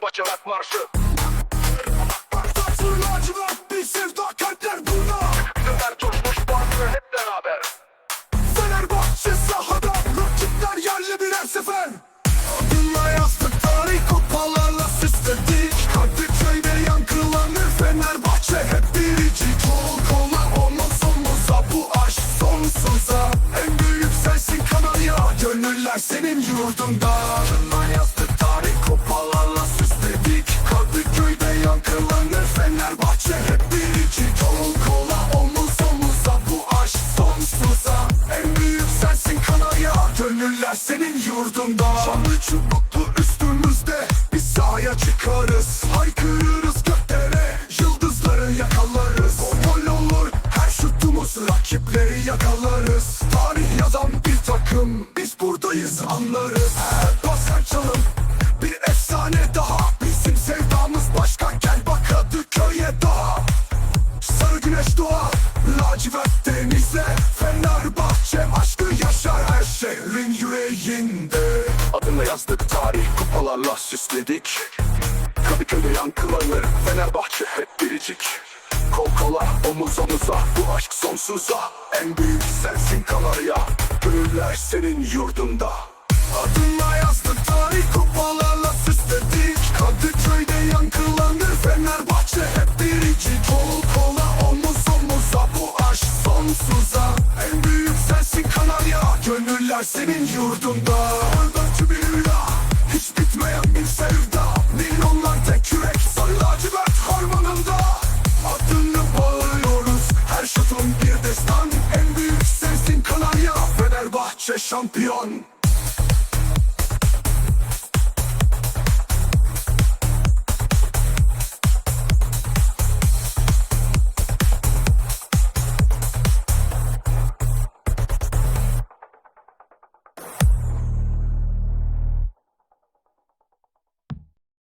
Fenerbahçe rock marşı. Saçlı lacivert bir sevda kalpler buna Güzel coşmuş bağlı hep beraber. Fenerbahçe sahada Rakipler yerli birer sefer. Adınla yazdık tarih kupalarla süsledik. Kadıköy'de yankılanır Fenerbahçe hep biricik. Kol kola omuz omuza bu aşk sonsuza. En büyük sensin Kanarya Gönüller senin yurdunda Fenerbahçe hep biricik Kol kola omuz omuza bu aşk sonsuza. En büyük sensin Kanarya. Gönüller senin yurdunda. Şanlı çubuklu üstümüzde Biz sahaya çıkarız. Haykırırız göklere Yıldızları yakalarız. Gol olur her şutumuz Rakipleri yakalarız. Tarih yüreğinde Adını yazdık tarih kupalarla süsledik. Kadıköy'de yankılanır Fenerbahçe hep biricik. Kol kola omuz omuza bu aşk sonsuza. En büyük sensin Kanarya Gönüller senin yurdunda. Adınla yazdık tarih kupalarla süsledik. Kadıköy'de yankılanır Fenerbahçe hep biricik. Kol kola omuz omuza bu aşk sonsuza. En büyük sensin Gönüller senin yurdunda. Öldürtü bir rüya Hiç bitmeyen bir sevda. Milyonlarda kürek Sarı lacivert harmanında. Adını bağlıyoruz Her şutun bir destan. En büyük sensin Kanarya Fenerbahçe şampiyon.